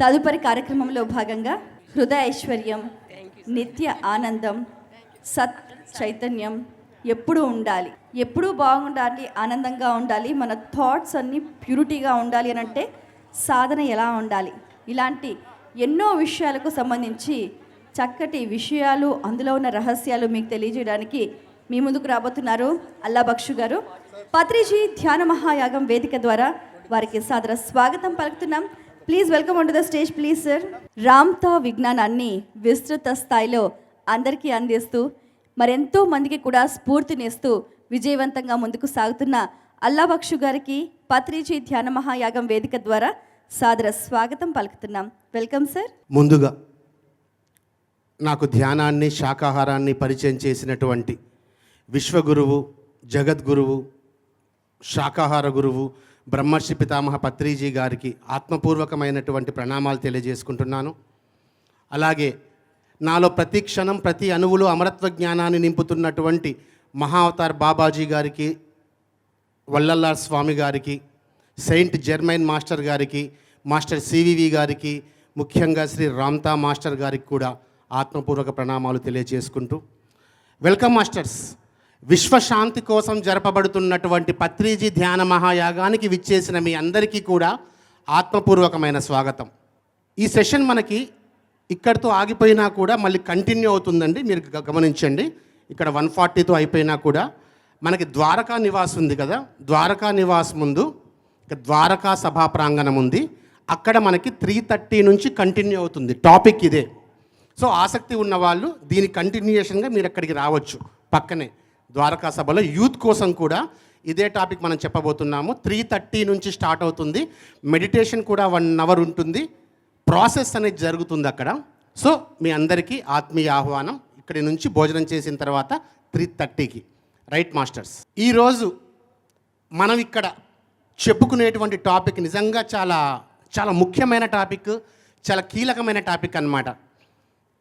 తదుపరి కార్యక్రమంలో భాగంగా హృదయ ఐశ్వర్యం నిత్య ఆనందం సత్ చైతన్యం ఎప్పుడూ ఉండాలి. ఎప్పుడూ బాగుండాలి ఆనందంగా ఉండాలి మన థాట్స్ అన్నీ ప్యూరిటీగా ఉండాలి అని అంటే సాధన ఎలా ఉండాలి? ఇలాంటి ఎన్నో విషయాలకు సంబంధించి చక్కటి విషయాలు అందులో ఉన్న రహస్యాలు మీకు తెలియజేయడానికి మీ ముందుకు రాబోతున్నారు అల్లా బక్షు గారు. పత్రిజీ ధ్యాన మహాయాగం వేదిక ద్వారా వారికి సాదర స్వాగతం పలుకుతున్నాం. Please welcome on to the stage please sir Ramtha విజ్ఞానాన్ని విస్తృత స్థాయిలో అందరికీ అందిస్తూ మరెంతో మందికి కూడా స్ఫూర్తినిస్తూ విజయవంతంగా ముందుకు సాగుతున్న అల్లాబక్షు గారికి పత్రిజీ ధ్యాన మహాయాగం వేదిక ద్వారా సాదర స్వాగతం పలుకుతున్నాం. వెల్కమ్ సార్ ముందుగా నాకు ధ్యానాన్ని శాకాహారాన్ని పరిచయం చేసినటువంటి విశ్వగురువు జగద్గురువు శాకాహార గురువు బ్రహ్మర్షి పితామహ పత్రిజీ గారికి ఆత్మపూర్వకమైనటువంటి ప్రణామాలు తెలియజేసుకుంటున్నాను. అలాగే నాలో ప్రతి క్షణం ప్రతి అణువులో అమరత్వ జ్ఞానాన్ని నింపుతున్నటువంటి మహావతార్ బాబాజీ గారికి వల్లల్లార్ స్వామి గారికి సెయింట్ జెర్మైన్ మాస్టర్ గారికి మాస్టర్ సివివి గారికి ముఖ్యంగా శ్రీ రామ్తా మాస్టర్ గారికి కూడా ఆత్మపూర్వక ప్రణామాలు తెలియజేసుకుంటూ. Welcome masters. విశ్వశాంతి కోసం జరపబడుతున్నటువంటి పత్రిజీ ధ్యాన మహాయాగానికి విచ్చేసిన మీ అందరికీ కూడా ఆత్మపూర్వకమైన స్వాగతం. ఈ సెషన్ మనకి ఇక్కడితో ఆగిపోయినా కూడా మళ్ళీ కంటిన్యూ అవుతుందండి. మీరు గమనించండి. ఇక్కడ వన్ ఫార్టీతో అయిపోయినా కూడా మనకి ద్వారకా నివాస్ ఉంది కదా. ద్వారకా నివాస్ ముందు ఇక ద్వారకా సభా ప్రాంగణం ఉంది. అక్కడ మనకి త్రీ థర్టీ నుంచి కంటిన్యూ అవుతుంది. టాపిక్ ఇదే. సో ఆసక్తి ఉన్న వాళ్ళు దీని కంటిన్యూషన్గా మీరు అక్కడికి రావచ్చు. పక్కనే. ద్వారకా సభలో యూత్ కోసం కూడా ఇదే టాపిక్ మనం చెప్పబోతున్నాము. త్రీ థర్టీ నుంచి స్టార్ట్ అవుతుంది. మెడిటేషన్ కూడా వన్ అవర్ ఉంటుంది. ప్రాసెస్ అనేది జరుగుతుంది అక్కడ. సో మీ అందరికీ ఆత్మీయ ఆహ్వానం. ఇక్కడి నుంచి భోజనం చేసిన తర్వాత త్రీ థర్టీకి. Right masters? ఈరోజు మనం ఇక్కడ చెప్పుకునేటువంటి టాపిక్ నిజంగా చాలా చాలా ముఖ్యమైన టాపిక్ చాలా కీలకమైన టాపిక్ అన్నమాట.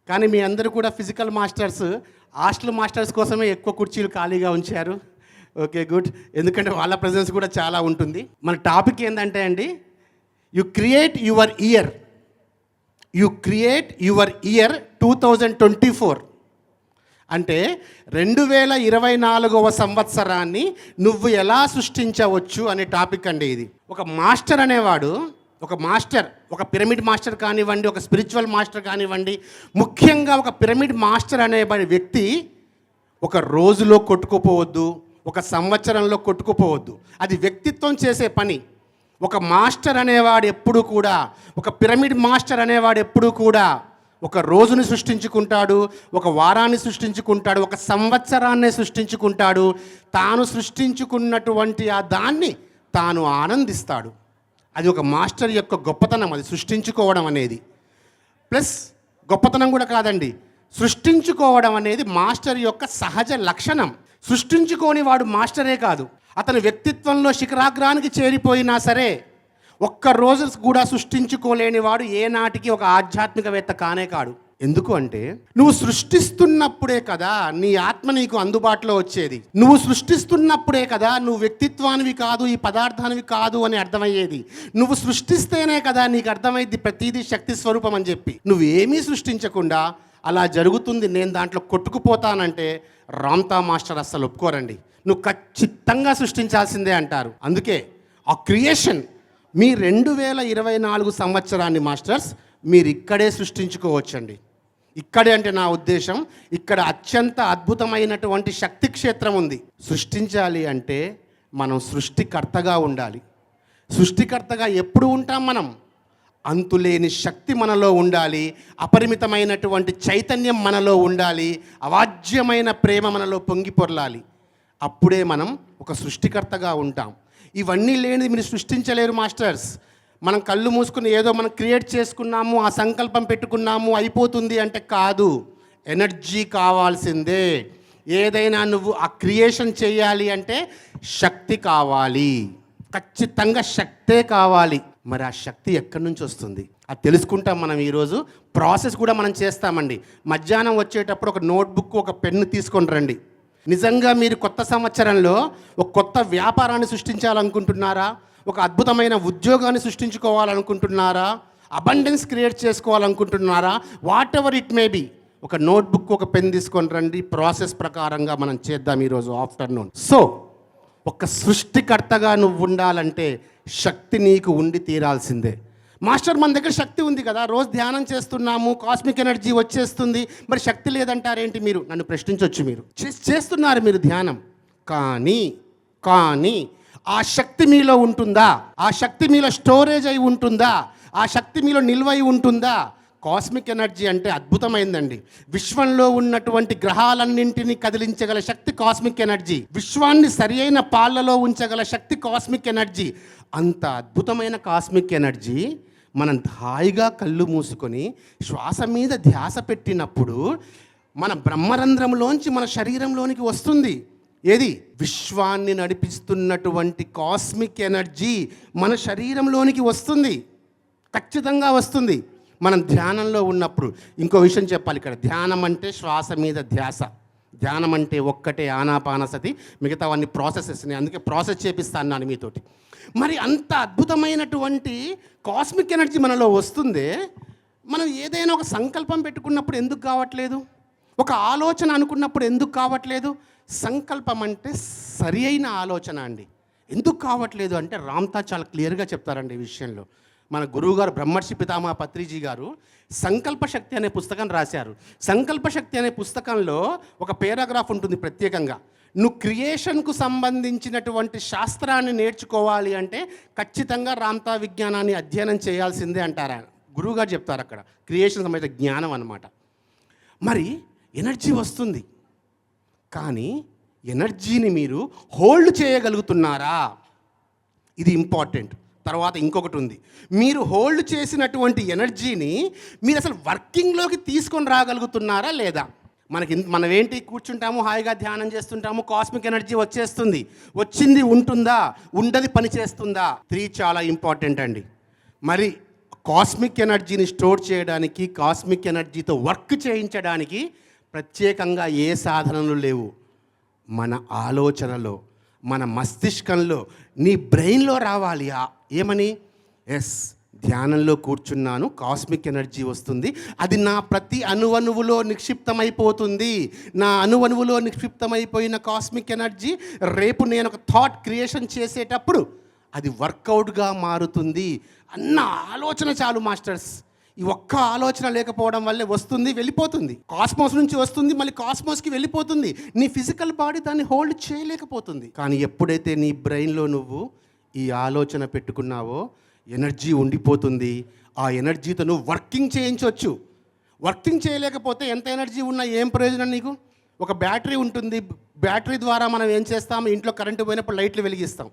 కానీ మీ అందరూ కూడా ఫిజికల్ మాస్టర్స్ హాస్టల్ మాస్టర్స్ కోసమే ఎక్కువ కుర్చీలు ఖాళీగా ఉంచారు. Okay good. ఎందుకంటే వాళ్ళ ప్రజెన్స్ కూడా చాలా ఉంటుంది. మన టాపిక్ ఏంటంటే అండి you create your year you create your year two thousand twenty four అంటే రెండు వేల ఇరవై నాలుగవ సంవత్సరాన్ని నువ్వు ఎలా సృష్టించవచ్చు అనే టాపిక్ అండి ఇది. ఒక మాస్టర్ అనేవాడు ఒక మాస్టర్ ఒక పిరమిడ్ మాస్టర్ కానివ్వండి ఒక స్పిరిచువల్ మాస్టర్ కానివ్వండి ముఖ్యంగా ఒక పిరమిడ్ మాస్టర్ అనే వ్యక్తి ఒక రోజులో కొట్టుకుపోవద్దు ఒక సంవత్సరంలో కొట్టుకుపోవద్దు. అది వ్యక్తిత్వం చేసే పని. ఒక మాస్టర్ అనేవాడు ఎప్పుడు కూడా ఒక పిరమిడ్ మాస్టర్ అనేవాడు ఎప్పుడు కూడా ఒక రోజుని సృష్టించుకుంటాడు ఒక వారాన్ని సృష్టించుకుంటాడు ఒక సంవత్సరాన్ని సృష్టించుకుంటాడు. తాను సృష్టించుకున్నటువంటి ఆ దాన్ని తాను ఆనందిస్తాడు. అది ఒక మాస్టర్ యొక్క గొప్పతనం అది సృష్టించుకోవడం అనేది. ప్లస్ గొప్పతనం కూడా కాదండి సృష్టించుకోవడం అనేది మాస్టర్ యొక్క సహజ లక్షణం. సృష్టించుకోని వాడు మాస్టరే కాదు. అతని వ్యక్తిత్వంలో శిఖరాగ్రానికి చేరిపోయినా సరే ఒక్క రోజు కూడా సృష్టించుకోలేని వాడు ఏనాటికి ఒక ఆధ్యాత్మికవేత్త కానే కాడు. ఎందుకు అంటే నువ్వు సృష్టిస్తున్నప్పుడే కదా నీ ఆత్మ నీకు అందుబాటులో వచ్చేది. నువ్వు సృష్టిస్తున్నప్పుడే కదా నువ్వు వ్యక్తిత్వానివి కాదు ఈ పదార్థానివి కాదు అని అర్థమయ్యేది. నువ్వు సృష్టిస్తేనే కదా నీకు అర్థమైంది ప్రతిదీ శక్తి స్వరూపం అని చెప్పి. నువ్వు ఏమీ సృష్టించకుండా అలా జరుగుతుంది నేను దాంట్లో కొట్టుకుపోతానంటే రామ్తా మాస్టర్ అస్సలు ఒప్పుకోరండి. నువ్వు ఖచ్చితంగా సృష్టించాల్సిందే అంటారు. అందుకే ఆ క్రియేషన్ మీ రెండు వేల ఇరవై నాలుగు సంవత్సరాన్ని మాస్టర్స్ మీరు ఇక్కడే సృష్టించుకోవచ్చండి. ఇక్కడే అంటే నా ఉద్దేశం ఇక్కడ అత్యంత అద్భుతమైనటువంటి శక్తి క్షేత్రం ఉంది. సృష్టించాలి అంటే మనం సృష్టికర్తగా ఉండాలి. సృష్టికర్తగా ఎప్పుడు ఉంటాం మనం? అంతులేని శక్తి మనలో ఉండాలి అపరిమితమైనటువంటి చైతన్యం మనలో ఉండాలి అవాజ్యమైన ప్రేమ మనలో పొంగి పొరలాలి. అప్పుడే మనం ఒక సృష్టికర్తగా ఉంటాం. ఇవన్నీ లేనిది మీరు సృష్టించలేరు మాస్టర్స్. మనం కళ్ళు మూసుకుని ఏదో మనం క్రియేట్ చేసుకున్నాము ఆ సంకల్పం పెట్టుకున్నాము అయిపోతుంది అంటే కాదు. ఎనర్జీ కావాల్సిందే. ఏదైనా నువ్వు ఆ క్రియేషన్ చేయాలి అంటే శక్తి కావాలి. ఖచ్చితంగా శక్తే కావాలి. మరి ఆ శక్తి ఎక్కడి నుంచి వస్తుంది? అది తెలుసుకుంటాం మనం ఈరోజు. ప్రాసెస్ కూడా మనం చేస్తామండి. మధ్యాహ్నం వచ్చేటప్పుడు ఒక నోట్బుక్ ఒక పెన్ను తీసుకొని రండి. నిజంగా మీరు కొత్త సంవత్సరంలో ఒక కొత్త వ్యాపారాన్ని సృష్టించాలనుకుంటున్నారా? ఒక అద్భుతమైన ఉద్యోగాన్ని సృష్టించుకోవాలనుకుంటున్నారా? అబండెన్స్ క్రియేట్ చేసుకోవాలనుకుంటున్నారా? Whatever it may be ఒక నోట్బుక్ ఒక పెన్ తీసుకొని రండి. ప్రాసెస్ ప్రకారంగా మనం చేద్దాం ఈరోజు ఆఫ్టర్నూన్ సో ఒక సృష్టికర్తగా నువ్వు ఉండాలంటే శక్తి నీకు ఉండి తీరాల్సిందే. మాస్టర్ మన దగ్గర శక్తి ఉంది కదా. రోజు ధ్యానం చేస్తున్నాము కాస్మిక్ ఎనర్జీ వచ్చేస్తుంది. మరి శక్తి లేదంటారేంటి మీరు? నన్ను ప్రశ్నించవచ్చు మీరు. చే- చేస్తున్నారు మీరు ధ్యానం. కానీ కానీ ఆ శక్తి మీలో ఉంటుందా? ఆ శక్తి మీలో స్టోరేజ్ అయి ఉంటుందా? ఆ శక్తి మీలో నిల్వై ఉంటుందా? కాస్మిక్ ఎనర్జీ అంటే అద్భుతమైందండి. విశ్వంలో ఉన్నటువంటి గ్రహాలన్నింటినీ కదిలించగల శక్తి కాస్మిక్ ఎనర్జీ. విశ్వాన్ని సరియైన పాళ్ళలో ఉంచగల శక్తి కాస్మిక్ ఎనర్జీ. అంత అద్భుతమైన కాస్మిక్ ఎనర్జీ మనం హాయిగా కళ్ళు మూసుకొని శ్వాస మీద ధ్యాస పెట్టినప్పుడు మన బ్రహ్మరంధ్రంలోంచి మన శరీరంలోనికి వస్తుంది. ఏది? విశ్వాన్ని నడిపిస్తున్నటువంటి కాస్మిక్ ఎనర్జీ మన శరీరంలోనికి వస్తుంది. ఖచ్చితంగా వస్తుంది. మనం ధ్యానంలో ఉన్నప్పుడు ఇంకో విషయం చెప్పాలి ఇక్కడ. ధ్యానం అంటే శ్వాస మీద ధ్యాస. ధ్యానం అంటే ఒక్కటే ఆనాపానసతి మిగతావన్నీ ప్రాసెసెస్ అందుకే ప్రాసెస్ చేపిస్తాను నాను మీతోటి. మరి అంత అద్భుతమైనటువంటి కాస్మిక్ ఎనర్జీ మనలో వస్తుందే మనం ఏదైనా ఒక సంకల్పం పెట్టుకున్నప్పుడు ఎందుకు కావట్లేదు? ఒక ఆలోచన అనుకున్నప్పుడు ఎందుకు కావట్లేదు? సంకల్పం అంటే సరి అయిన ఆలోచన అండి. ఎందుకు కావట్లేదు అంటే రామ్తా చాలా క్లియర్గా చెప్తారండి ఈ విషయంలో. మన గురువుగారు బ్రహ్మర్షి పితామా పత్రిజీ గారు సంకల్ప శక్తి అనే పుస్తకం రాశారు. సంకల్ప శక్తి అనే పుస్తకంలో ఒక పేరాగ్రాఫ్ ఉంటుంది ప్రత్యేకంగా. నువ్వు క్రియేషన్కు సంబంధించినటువంటి శాస్త్రాన్ని నేర్చుకోవాలి అంటే ఖచ్చితంగా రామ్తా విజ్ఞానాన్ని అధ్యయనం చేయాల్సిందే అంటారా? గురువుగారు చెప్తారు అక్కడ. క్రియేషన్ సంబంధించిన జ్ఞానం అన్నమాట. మరి ఎనర్జీ వస్తుంది. కానీ ఎనర్జీని మీరు హోల్డ్ చేయగలుగుతున్నారా? ఇది ఇంపార్టెంట్. తర్వాత ఇంకొకటి ఉంది. మీరు హోల్డ్ చేసినటువంటి ఎనర్జీని మీరు అసలు వర్కింగ్లోకి తీసుకొని రాగలుగుతున్నారా లేదా? మనకి మనం ఏంటి కూర్చుంటాము హాయిగా ధ్యానం చేస్తుంటాము కాస్మిక్ ఎనర్జీ వచ్చేస్తుంది. వచ్చింది ఉంటుందా? ఉండది పని చేస్తుందా? త్రీ చాలా ఇంపార్టెంట్ అండి. మరి కాస్మిక్ ఎనర్జీని స్టోర్ చేయడానికి కాస్మిక్ ఎనర్జీతో వర్క్ చేయించడానికి ప్రత్యేకంగా ఏ సాధనలు లేవు. మన ఆలోచనలో మన మస్తిష్కంలో నీ బ్రెయిన్లో రావాలి. ఏమని? ఎస్ ధ్యానంలో కూర్చున్నాను కాస్మిక్ ఎనర్జీ వస్తుంది. అది నా ప్రతి అణువణువులో నిక్షిప్తమైపోతుంది. నా అణువణువులో నిక్షిప్తమైపోయిన కాస్మిక్ ఎనర్జీ రేపు నేను ఒక థాట్ క్రియేషన్ చేసేటప్పుడు అది వర్కౌట్గా మారుతుంది. అన్న ఆలోచన చాలు మాస్టర్స్. ఈ ఒక్క ఆలోచన లేకపోవడం వల్లే వస్తుంది వెళ్ళిపోతుంది. కాస్మోస్ నుంచి వస్తుంది మళ్ళీ కాస్మోస్కి వెళ్ళిపోతుంది. నీ ఫిజికల్ బాడీ దాన్ని హోల్డ్ చేయలేకపోతుంది. కానీ ఎప్పుడైతే నీ బ్రెయిన్లో నువ్వు ఈ ఆలోచన పెట్టుకున్నావో ఎనర్జీ ఉండిపోతుంది. ఆ ఎనర్జీతో నువ్వు వర్కింగ్ చేయించవచ్చు వర్కింగ్ చేయలేకపోతే ఎంత ఎనర్జీ ఉన్నా ఏం ప్రయోజనం నీకు? ఒక బ్యాటరీ ఉంటుంది. బ్యాటరీ ద్వారా మనం ఏం చేస్తాం? ఇంట్లో కరెంటు పోయినప్పుడు లైట్లు వెలిగిస్తాం.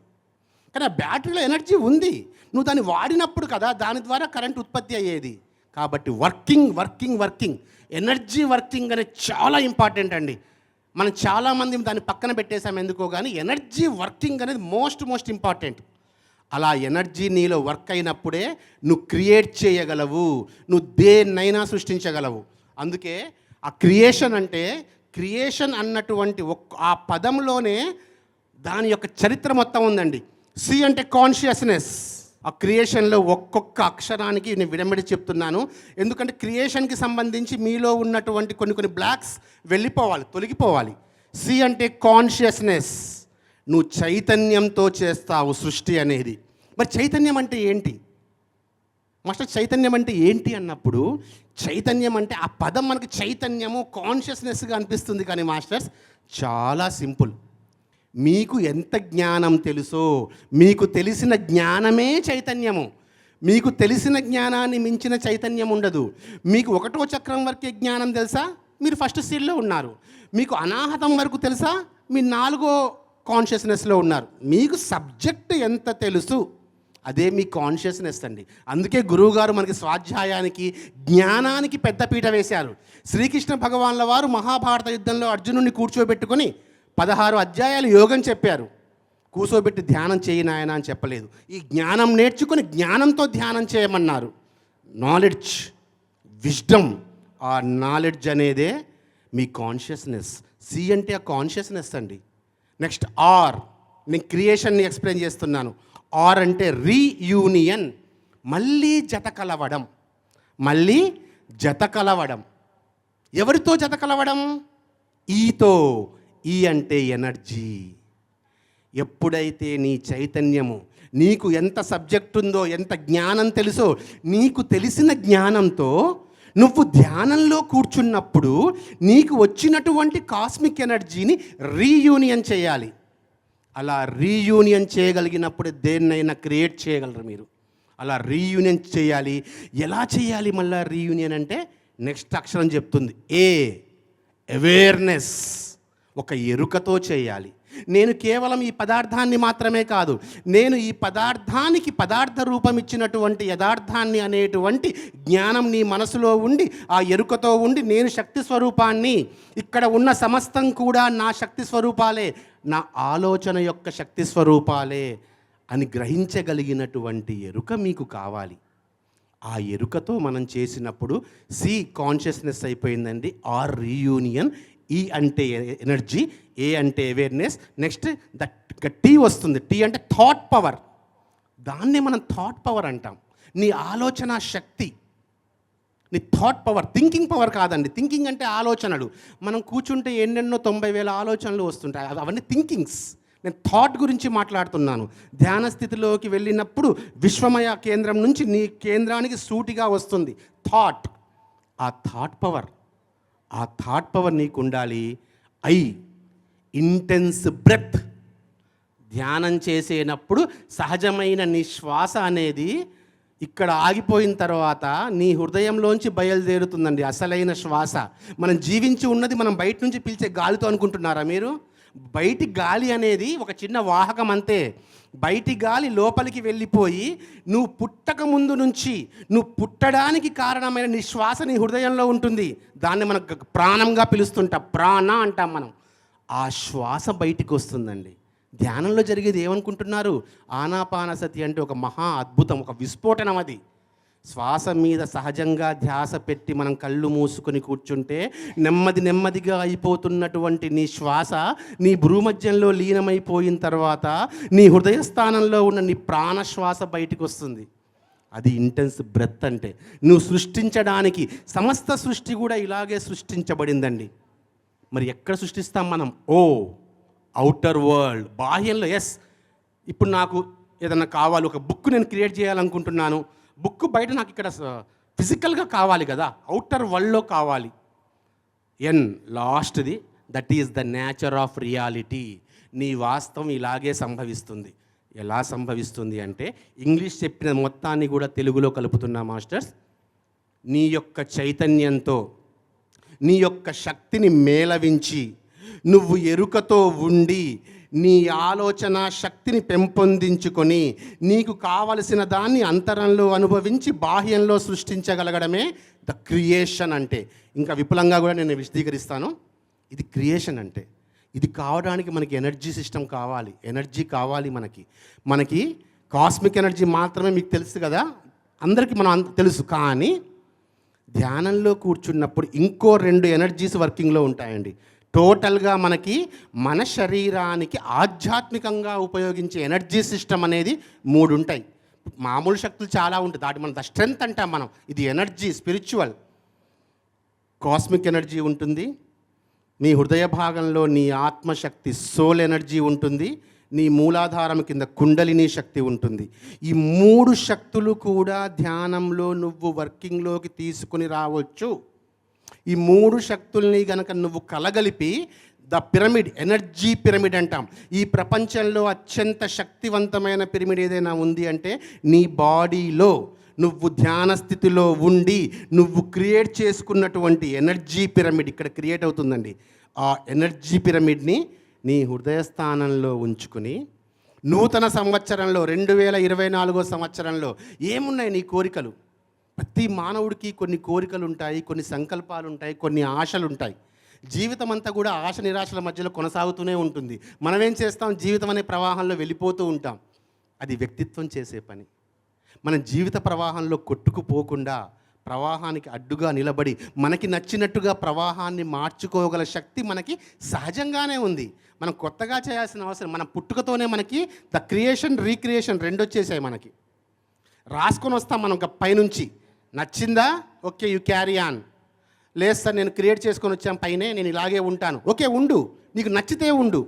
కానీ ఆ బ్యాటరీలో ఎనర్జీ ఉంది. నువ్వు దాన్ని వాడినప్పుడు కదా దాని ద్వారా కరెంట్ ఉత్పత్తి అయ్యేది. కాబట్టి working working working. Energy working అనేది చాలా ఇంపార్టెంట్ అండి. మనం చాలామంది దాన్ని పక్కన పెట్టేసాం ఎందుకో కానీ ఎనర్జీ వర్కింగ్ అనేది మోస్ట్ మోస్ట్ ఇంపార్టెంట్. అలా ఎనర్జీ నీలో వర్క్ అయినప్పుడే నువ్వు క్రియేట్ చేయగలవు. నువ్వు దేన్నైనా సృష్టించగలవు. అందుకే ఆ క్రియేషన్ అంటే క్రియేషన్ అన్నటువంటి ఒక్ ఆ పదంలోనే దాని యొక్క చరిత్ర మొత్తం ఉందండి. సి అంటే కాన్షియస్నెస్ ఆ క్రియేషన్లో ఒక్కొక్క అక్షరానికి నేను విడమడి చెప్తున్నాను. ఎందుకంటే క్రియేషన్కి సంబంధించి మీలో ఉన్నటువంటి కొన్ని కొన్ని బ్లాక్స్ వెళ్ళిపోవాలి తొలగిపోవాలి. సి అంటే కాన్షియస్నెస్. నువ్వు చైతన్యంతో చేస్తావు సృష్టి అనేది. మరి చైతన్యం అంటే ఏంటి? మాస్టర్ చైతన్యం అంటే ఏంటి అన్నప్పుడు చైతన్యం అంటే ఆ పదం మనకి చైతన్యము కాన్షియస్నెస్గా అనిపిస్తుంది కానీ మాస్టర్స్ చాలా సింపుల్. మీకు ఎంత జ్ఞానం తెలుసో మీకు తెలిసిన జ్ఞానమే చైతన్యము. మీకు తెలిసిన జ్ఞానాన్ని మించిన చైతన్యం ఉండదు. మీకు ఒకటో చక్రం వరకే జ్ఞానం తెలుసా? మీరు ఫస్ట్ సీల్లో ఉన్నారు. మీకు అనాహతం వరకు తెలుసా? మీ నాలుగో కాన్షియస్నెస్లో ఉన్నారు. మీకు సబ్జెక్ట్ ఎంత తెలుసు? అదే మీ కాన్షియస్నెస్ అండి. అందుకే గురువుగారు మనకి స్వాధ్యాయానికి జ్ఞానానికి పెద్దపీట వేశారు. శ్రీకృష్ణ భగవాన్ల వారు మహాభారత యుద్ధంలో అర్జునుడిని కూర్చోబెట్టుకొని పదహారు అధ్యాయాలు యోగం చెప్పారు. కూసోబెట్టి ధ్యానం చేయి నాయన అని చెప్పలేదు. ఈ జ్ఞానం నేర్చుకుని జ్ఞానంతో ధ్యానం చేయమన్నారు. నాలెడ్జ్ విజ్డమ్ ఆ నాలెడ్జ్ అనేదే మీ కాన్షియస్నెస్ సి అంటే ఆ కాన్షియస్నెస్ అండి. నెక్స్ట్ ఆర్ నేను క్రియేషన్ని ఎక్స్ప్లెయిన్ చేస్తున్నాను. ఆర్ అంటే రీయూనియన్ మళ్ళీ జత కలవడం. మళ్ళీ జత కలవడం. ఎవరితో జత కలవడం? ఈతో. ఈ అంటే ఎనర్జీ. ఎప్పుడైతే నీ చైతన్యము నీకు ఎంత సబ్జెక్ట్ ఉందో ఎంత జ్ఞానం తెలుసో నీకు తెలిసిన జ్ఞానంతో నువ్వు ధ్యానంలో కూర్చున్నప్పుడు నీకు వచ్చినటువంటి కాస్మిక్ ఎనర్జీని రీయూనియన్ చేయాలి. అలా రీయూనియన్ చేయగలిగినప్పుడు దేన్నైనా క్రియేట్ చేయగలరు మీరు. అలా రీయూనియన్ చేయాలి. ఎలా చేయాలి మళ్ళీ రీయూనియన్ అంటే? నెక్స్ట్ అక్షరం చెప్తుంది. A awareness. ఒక ఎరుకతో చేయాలి. నేను కేవలం ఈ పదార్థాన్ని మాత్రమే కాదు నేను ఈ పదార్థానికి పదార్థ రూపం ఇచ్చినటువంటి యథార్థాన్ని అనేటువంటి జ్ఞానం నీ మనసులో ఉండి ఆ ఎరుకతో ఉండి నేను శక్తి స్వరూపాన్ని ఇక్కడ ఉన్న సమస్తం కూడా నా శక్తి స్వరూపాలే నా ఆలోచన యొక్క శక్తి స్వరూపాలే అని గ్రహించగలిగినటువంటి ఎరుక మీకు కావాలి. ఆ ఎరుకతో మనం చేసినప్పుడు సి కాన్షియస్నెస్ అయిపోయిందండి ఆర్ రీయూనియన్ ఈ అంటే ఎనర్జీ ఏ అంటే అవేర్నెస్ నెక్స్ట్ దట్ టీ వస్తుంది. టీ అంటే థాట్ పవర్ దాన్నే మనం థాట్ పవర్ అంటాం. నీ ఆలోచన శక్తి. నీ థాట్ పవర్ థింకింగ్ పవర్ కాదండి. థింకింగ్ అంటే ఆలోచనలు. మనం కూర్చుంటే ఎన్నెన్నో తొంభై వేల ఆలోచనలు వస్తుంటాయి. అవన్నీ థింకింగ్స్ నేను థాట్ గురించి మాట్లాడుతున్నాను. ధ్యాన స్థితిలోకి వెళ్ళినప్పుడు విశ్వమయ కేంద్రం నుంచి నీ కేంద్రానికి సూటిగా వస్తుంది. థాట్ ఆ థాట్ పవర్ ఆ థాట్ పవర్ నీకు ఉండాలి ఐ ఇంటెన్స్ బ్రెత్ ధ్యానం చేసేటప్పుడు సహజమైన నీ శ్వాస అనేది ఇక్కడ ఆగిపోయిన తర్వాత నీ హృదయంలోంచి బయలుదేరుతుందండి అసలైన శ్వాస. మనం జీవించి ఉన్నది మనం బయట నుంచి పీల్చే గాలితో అనుకుంటున్నారా మీరు? బయటి గాలి అనేది ఒక చిన్న వాహకం అంతే. బయటి గాలి లోపలికి వెళ్ళిపోయి నువ్వు పుట్టక ముందు నుంచి నువ్వు పుట్టడానికి కారణమైన నీ శ్వాస నీ హృదయంలో ఉంటుంది. దాన్ని మనం ప్రాణంగా పిలుస్తుంటాం. ప్రాణ అంటాం మనం. ఆ శ్వాస బయటికి వస్తుందండి. ధ్యానంలో జరిగేది ఏమనుకుంటున్నారు? ఆనాపానసతి అంటే ఒక మహా అద్భుతం ఒక విస్ఫోటనం అది. శ్వాస మీద సహజంగా ధ్యాస పెట్టి మనం కళ్ళు మూసుకొని కూర్చుంటే నెమ్మది నెమ్మదిగా అయిపోతున్నటువంటి నీ శ్వాస నీ భూమధ్యంలో లీనమైపోయిన తర్వాత నీ హృదయస్థానంలో ఉన్న నీ ప్రాణశ్వాస బయటికి వస్తుంది. అది ఇంటెన్స్ బ్రెత్ అంటే నువ్వు సృష్టించడానికి సమస్త సృష్టి కూడా ఇలాగే సృష్టించబడిందండి. మరి ఎక్కడ సృష్టిస్తాం మనం? O outer world. బాహ్యంలో ఎస్. ఇప్పుడు నాకు ఏదన్నా కావాలి ఒక బుక్ నేను క్రియేట్ చేయాలనుకుంటున్నాను. బుక్ బయట నాకు ఇక్కడ ఫిజికల్గా కావాలి కదా అవుటర్ వరల్డ్లో కావాలి. ఎన్ లాస్ట్ది that is the nature of reality. నీ వాస్తవం ఇలాగే సంభవిస్తుంది. ఎలా సంభవిస్తుంది అంటే ఇంగ్లీష్ చెప్పిన మొత్తాన్ని కూడా తెలుగులో కలుపుతున్నా మాస్టర్స్. నీ యొక్క చైతన్యంతో నీ యొక్క శక్తిని మేళవించి నువ్వు ఎరుకతో ఉండి నీ ఆలోచన శక్తిని పెంపొందించుకొని నీకు కావలసిన దాన్ని అంతరంలో అనుభవించి బాహ్యంలో సృష్టించగలగడమే ద క్రియేషన్ అంటే. ఇంకా విపులంగా కూడా నేను విశదీకరిస్తాను. ఇది క్రియేషన్ అంటే. ఇది కావడానికి మనకి ఎనర్జీ సిస్టమ్ కావాలి. ఎనర్జీ కావాలి మనకి. మనకి కాస్మిక్ ఎనర్జీ మాత్రమే మీకు తెలుసు కదా. అందరికీ మనం అంత తెలుసు. కానీ ధ్యానంలో కూర్చున్నప్పుడు ఇంకో రెండు ఎనర్జీస్ వర్కింగ్లో ఉంటాయండి. టోటల్గా మనకి మన శరీరానికి ఆధ్యాత్మికంగా ఉపయోగించే ఎనర్జీ సిస్టమ్ అనేది మూడు ఉంటాయి మామూలు శక్తులు చాలా ఉంటాయి. దాటి మన ద స్ట్రెంత్ అంటాం మనం. ఇది ఎనర్జీ స్పిరిచువల్. కాస్మిక్ ఎనర్జీ ఉంటుంది. నీ హృదయ భాగంలో నీ ఆత్మశక్తి సోల్ ఎనర్జీ ఉంటుంది. నీ మూలాధారం కింద కుండలిని శక్తి ఉంటుంది. ఈ మూడు శక్తులు కూడా ధ్యానంలో నువ్వు వర్కింగ్లోకి తీసుకుని రావచ్చు. ఈ మూడు శక్తుల్ని గనక నువ్వు కలగలిపి ద పిరమిడ్ ఎనర్జీ పిరమిడ్ అంటాం. ఈ ప్రపంచంలో అత్యంత శక్తివంతమైన పిరమిడ్ ఏదైనా ఉంది అంటే నీ బాడీలో. నువ్వు ధ్యాన స్థితిలో ఉండి నువ్వు క్రియేట్ చేసుకున్నటువంటి ఎనర్జీ పిరమిడ్ ఇక్కడ క్రియేట్ అవుతుందండి. ఆ ఎనర్జీ పిరమిడ్ని నీ హృదయ స్థానంలో ఉంచుకుని నూతన సంవత్సరంలో రెండు వేల ఇరవై నాలుగో సంవత్సరంలో ఏమున్నాయి నీ కోరికలు? ప్రతి మానవుడికి కొన్ని కోరికలు ఉంటాయి కొన్ని సంకల్పాలు ఉంటాయి కొన్ని ఆశలు ఉంటాయి జీవితం అంతా కూడా ఆశ నిరాశల మధ్యలో కొనసాగుతూనే ఉంటుంది. మనం ఏం చేస్తాం? జీవితం అనే ప్రవాహంలో వెళ్ళిపోతూ ఉంటాం. అది వ్యక్తిత్వం చేసే పని. మన జీవిత ప్రవాహంలో కొట్టుకుపోకుండా ప్రవాహానికి అడ్డుగా నిలబడి మనకి నచ్చినట్టుగా ప్రవాహాన్ని మార్చుకోగల శక్తి మనకి సహజంగానే ఉంది. మనం కొత్తగా చేయాల్సిన అవసరం మన పుట్టుకతోనే మనకి ద క్రియేషన్ రీక్రియేషన్ రెండు వచ్చేసాయి మనకి. రాసుకొని వస్తాం మనం ఒక పైనుంచి. నచ్చిందా? ఓకే యూ క్యారీ ఆన్ లేదు సార్ నేను క్రియేట్ చేసుకొని వచ్చాను పైనే నేను ఇలాగే ఉంటాను. ఓకే ఉండు. నీకు నచ్చితే ఉండు.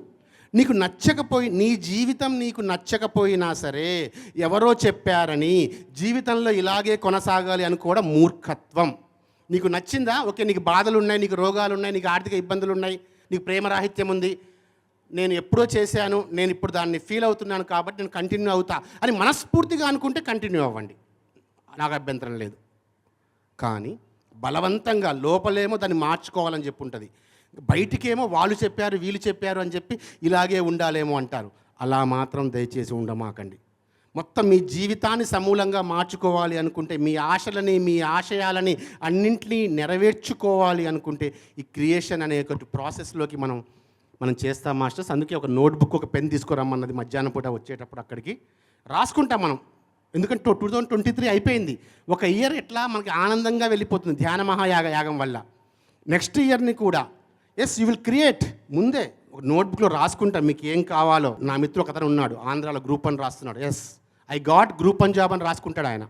నీకు నచ్చకపోయి నీ జీవితం నీకు నచ్చకపోయినా సరే ఎవరో చెప్పారని జీవితంలో ఇలాగే కొనసాగాలి అని కూడా మూర్ఖత్వం. నీకు నచ్చిందా? ఓకే నీకు బాధలు ఉన్నాయి నీకు రోగాలు ఉన్నాయి నీకు ఆర్థిక ఇబ్బందులు ఉన్నాయి నీకు ప్రేమరాహిత్యం ఉంది. నేను ఎప్పుడో చేశాను నేను ఇప్పుడు దాన్ని ఫీల్ అవుతున్నాను కాబట్టి నేను కంటిన్యూ అవుతా అని మనస్ఫూర్తిగా అనుకుంటే కంటిన్యూ అవ్వండి. నాకు అభ్యంతరం లేదు. కానీ బలవంతంగా లోపలేమో దాన్ని మార్చుకోవాలని చెప్పి ఉంటుంది బయటికేమో వాళ్ళు చెప్పారు వీళ్ళు చెప్పారు అని చెప్పి ఇలాగే ఉండాలేమో అంటారు. అలా మాత్రం దయచేసి ఉండమాకండి. మొత్తం మీ జీవితాన్ని సమూలంగా మార్చుకోవాలి అనుకుంటే మీ ఆశలని మీ ఆశయాలని అన్నింటినీ నెరవేర్చుకోవాలి అనుకుంటే ఈ క్రియేషన్ అనే ఒక ప్రాసెస్లోకి మనం మనం చేస్తాం మాస్టర్స్. అందుకే ఒక నోట్బుక్ ఒక పెన్ తీసుకురమ్మన్నది మధ్యాహ్నం పూట వచ్చేటప్పుడు అక్కడికి రాసుకుంటాం మనం. ఎందుకంటే టూ థౌజండ్ ట్వంటీ త్రీ అయిపోయింది. ఒక ఇయర్ ఎట్లా మనకి ఆనందంగా వెళ్ళిపోతుంది ధ్యాన మహాయాగ యాగం వల్ల. నెక్స్ట్ ఇయర్ని కూడా ఎస్ యూ విల్ క్రియేట్ ముందే ఒక నోట్బుక్లో రాసుకుంటాం మీకు ఏం కావాలో. నా మిత్రుడు ఒకతను ఉన్నాడు ఆంధ్రాలో గ్రూప్ అని రాస్తున్నాడు. ఎస్ ఐ గాట్ గ్రూప్ అని జాబ్ అని రాసుకుంటాడు ఆయన.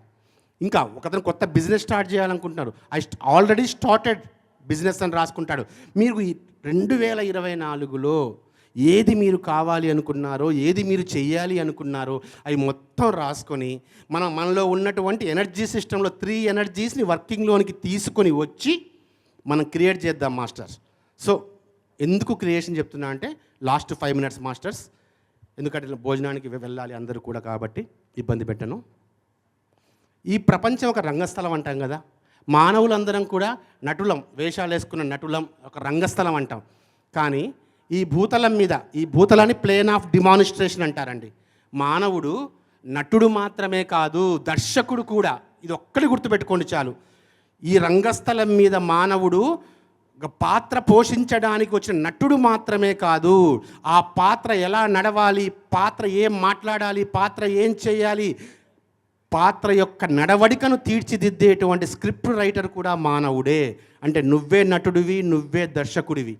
ఇంకా ఒకతను కొత్త బిజినెస్ స్టార్ట్ చేయాలనుకుంటున్నాడు. ఐ ఆల్రెడీ స్టార్టెడ్ బిజినెస్ అని రాసుకుంటాడు. మీరు ఈ రెండు వేల ఇరవై నాలుగులో ఏది మీరు కావాలి అనుకున్నారో ఏది మీరు చేయాలి అనుకున్నారో అవి మొత్తం రాసుకొని మనం మనలో ఉన్నటువంటి ఎనర్జీ సిస్టంలో త్రీ ఎనర్జీస్ని వర్కింగ్లోనికి తీసుకొని వచ్చి మనం క్రియేట్ చేద్దాం మాస్టర్స్. సో ఎందుకు క్రియేషన్ చెప్తున్నా అంటే లాస్ట్ ఫైవ్ మినిట్స్ మాస్టర్స్ ఎందుకంటే భోజనానికి వెళ్ళాలి అందరూ కూడా కాబట్టి ఇబ్బంది పెట్టను. ఈ ప్రపంచం ఒక రంగస్థలం అంటాం కదా. మానవులందరం కూడా నటులం వేషాలు వేసుకున్న నటులం ఒక రంగస్థలం అంటాం. కానీ ఈ భూతలం మీద ఈ భూతలాన్ని ప్లేన్ ఆఫ్ డిమానిస్ట్రేషన్ అంటారండి. మానవుడు నటుడు మాత్రమే కాదు దర్శకుడు కూడా. ఇది ఒక్కటి గుర్తుపెట్టుకోండి చాలు. ఈ రంగస్థలం మీద మానవుడు పాత్ర పోషించడానికి వచ్చిన నటుడు మాత్రమే కాదు ఆ పాత్ర ఎలా నడవాలి పాత్ర ఏం మాట్లాడాలి పాత్ర ఏం చేయాలి పాత్ర యొక్క నడవడికను తీర్చిదిద్దేటువంటి స్క్రిప్ట్ రైటర్ కూడా మానవుడే. అంటే నువ్వే నటుడివి నువ్వే దర్శకుడివి.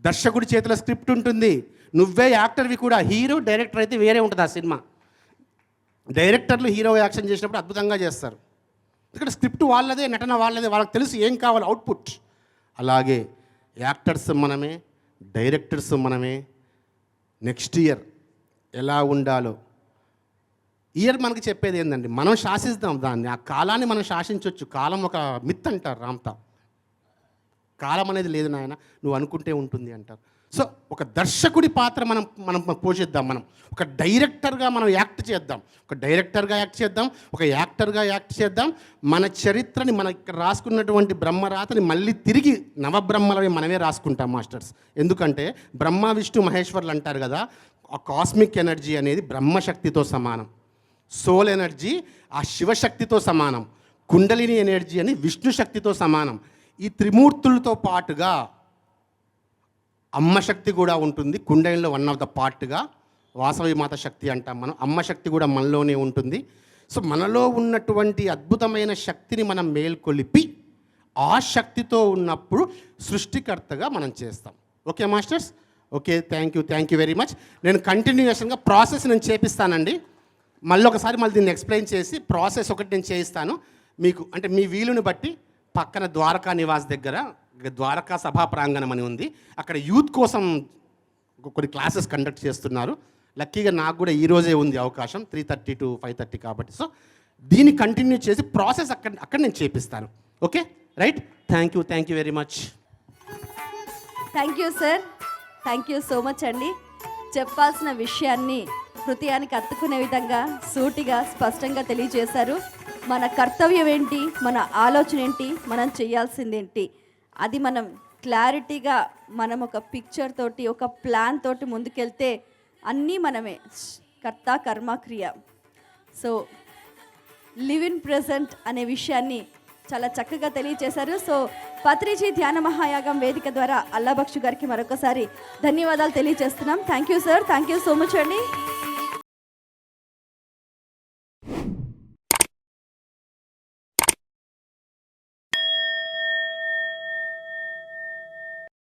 దర్శకుడి చేతిలో స్క్రిప్ట్ ఉంటుంది. నువ్వే యాక్టర్వి కూడా. హీరో డైరెక్టర్ అయితే వేరే ఉంటుంది ఆ సినిమా. డైరెక్టర్లు హీరో యాక్షన్ చేసినప్పుడు అద్భుతంగా చేస్తారు. ఇక్కడ స్క్రిప్ట్ వాళ్ళదే నటన వాళ్ళదే వాళ్ళకి తెలుసు ఏం కావాలి అవుట్పుట్. అలాగే యాక్టర్స్ మనమే డైరెక్టర్స్ మనమే నెక్స్ట్ ఇయర్ ఎలా ఉండాలో. ఇయర్ మనకి చెప్పేది ఏంటండి మనం శాసిస్తాం దాన్ని. ఆ కాలాన్ని మనం శాసించవచ్చు కాలం ఒక మిత్ అంటారు రామ్తా కాలం అనేది లేదు నాయన నువ్వు అనుకుంటే ఉంటుంది అంటారు. సో ఒక దర్శకుడి పాత్ర మనం మనం పోషిద్దాం మనం. ఒక డైరెక్టర్గా మనం యాక్ట్ చేద్దాం. ఒక డైరెక్టర్గా యాక్ట్ చేద్దాం ఒక యాక్టర్గా యాక్ట్ చేద్దాం. మన చరిత్రని మన ఇక్కడ రాసుకున్నటువంటి బ్రహ్మరాతని మళ్ళీ తిరిగి నవబ్రహ్మలవి మనమే రాసుకుంటాం మాస్టర్స్. ఎందుకంటే బ్రహ్మ విష్ణు మహేశ్వర్లు అంటారు కదా ఆ కాస్మిక్ ఎనర్జీ అనేది బ్రహ్మశక్తితో సమానం. సోల్ ఎనర్జీ ఆ శివశక్తితో సమానం. కుండలిని ఎనర్జీ అని విష్ణు శక్తితో సమానం. ఈ త్రిమూర్తులతో పాటుగా అమ్మ శక్తి కూడా ఉంటుంది. కుండలిలో వన్ ఆఫ్ ద పార్ట్గా వాసవి మాత శక్తి అంటాం మనం. అమ్మ శక్తి కూడా మనలోనే ఉంటుంది. సో మనలో ఉన్నటువంటి అద్భుతమైన శక్తిని మనం మేల్కొలిపి ఆ శక్తితో ఉన్నప్పుడు సృష్టికర్తగా మనం చేస్తాం. Okay masters? Okay thank you thank you very much నేను కంటిన్యూషన్గా ప్రాసెస్ నేను చేపిస్తానండి. మళ్ళీ ఒకసారి మళ్ళీ దీన్ని ఎక్స్ప్లెయిన్ చేసి ప్రాసెస్ ఒకటి నేను చేయిస్తాను. మీకు అంటే మీ వీలుని బట్టి పక్కన ద్వారకా నివాస్ దగ్గర ద్వారకా సభా ప్రాంగణం అని ఉంది. అక్కడ యూత్ కోసం కొన్ని క్లాసెస్ కండక్ట్ చేస్తున్నారు. లక్కీగా నాకు కూడా ఈ రోజే ఉంది అవకాశం three thirty to five thirty కాబట్టి. సో దీన్ని కంటిన్యూ చేసి ప్రాసెస్ అక్కడ అక్కడ నేను చేపిస్తాను. Okay right thank you thank you very much thank you sir thank you so much అండి చెప్పాల్సిన విషయాన్ని హృదయానికి అత్తుకునే విధంగా సూటిగా స్పష్టంగా తెలియజేశారు. మన కర్తవ్యం ఏంటి మన ఆలోచన ఏంటి మనం చేయాల్సిందేంటి? అది మనం క్లారిటీగా మనం ఒక పిక్చర్ తోటి ఒక ప్లాన్ తోటి ముందుకెళ్తే అన్నీ మనమే. కర్త కర్మ క్రియ. సో లివ్ ఇన్ ప్రజెంట్ అనే విషయాన్ని చాలా చక్కగా తెలియజేశారు సో పత్రిజీ ధ్యాన మహాయాగం వేదిక ద్వారా అల్లాబక్షు గారికి మరొకసారి ధన్యవాదాలు తెలియజేస్తున్నాం thank you sir thank you so much అండి.